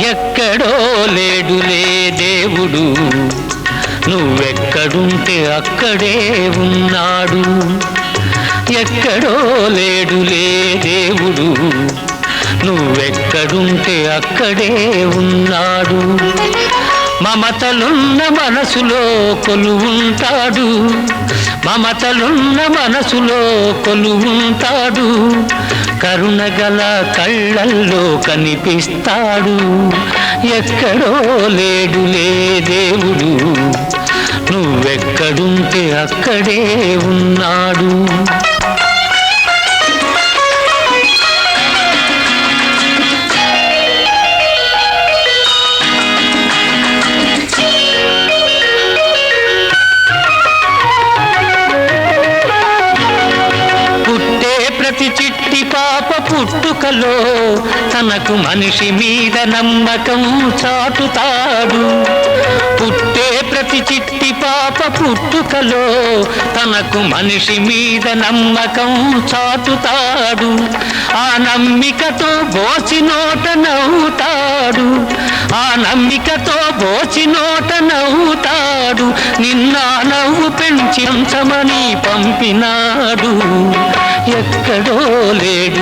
ఎక్కడో లేడులే దేవుడు. నువ్వెక్కడుంటే అక్కడే ఉన్నాడు. ఎక్కడో లేడులే దేవుడు. నువ్వెక్కడుంటే అక్కడే ఉన్నాడు. మమతలున్న మనసులో కొలువుంటాడు. మమతలున్న మనసులో కొలువుంటాడు. కరుణగల కళ్ళల్లో కనిపిస్తాడు. ఎక్కడో లేడులే దేవుడు. నువ్వెక్కడుంటే అక్కడే ఉన్నాడు. పుట్టుకలో తనకు మనిషి మీద నమ్మకం చాటుతాడు. పుట్టే ప్రతి చిట్టి పాప పుట్టుకలో తనకు మనిషి మీద నమ్మకం చాటుతాడు. ఆ నమ్మికతో బోసి నోట నవ్వుతాడు. ఆ నమ్మికతో బోసి నోట నవ్వుతాడు. నిన్న నవ్వు పెంచి అంచమని పంపినాడు. ఎక్కడో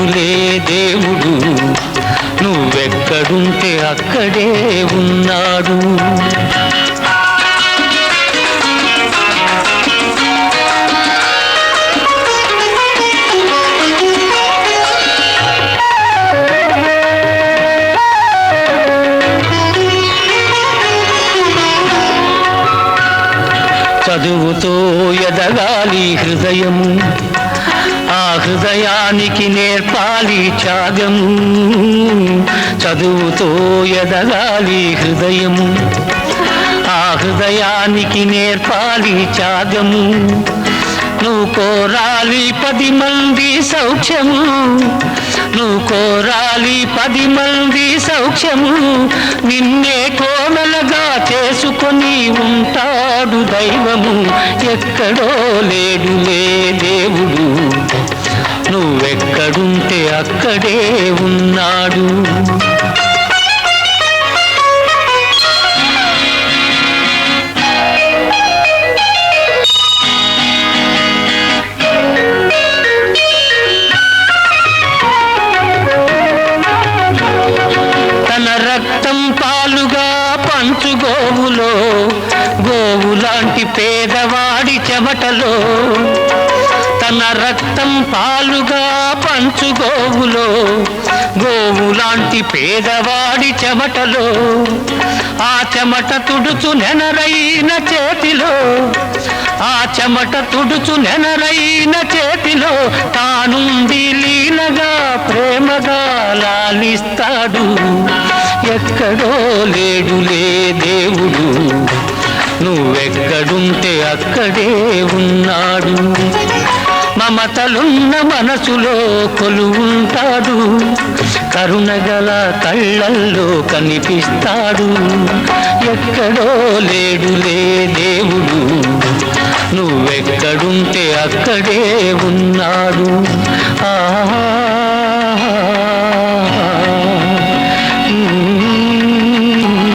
లేడులే దేవుడు. నువ్వెక్కడుంటే అక్కడే ఉన్నాడు. చదువుతో ఎదగాలి హృదయము. ఆ హృదయానికి నేర్పాలి త్యాగం చదువుతో ఎదగాలి హృదయము. ఆ హృదయానికి నేర్పాలి త్యాగము. నువ్వు కోరాలి పది మంది సౌఖ్యము. నువ్వు కోరాలి పది మంది సౌఖ్యము. నిన్నే కోమలగా చేసుకొని ఉంటా దైవము ఎక్కడో లేడులే దేవుడు. నువ్వెక్కడుంటే అక్కడే ఉన్నాడు. లాంటి పేదవాడి చెమటలో తన రక్తం పాలుగా పంచు గోవులో గోవు లాంటి పేదవాడి చెమటలో ఆ చెమట తుడుచు నెనరైన చేతిలో ఆ చెమట తుడుచు నెనరైన చేతిలో తానుండి లీలగా ప్రేమగా లాలిస్తాడు. ఎక్కడో లేడులే దేవుడు. ఎక్కడుంటే అక్కడే ఉన్నాడు. మమతలున్న మనసులో కొలువుంటాడు. కరుణగల కళ్ళల్లో కనిపిస్తాడు. ఎక్కడో లేడులే దేవుడు. నువ్వెక్కడుంటే అక్కడే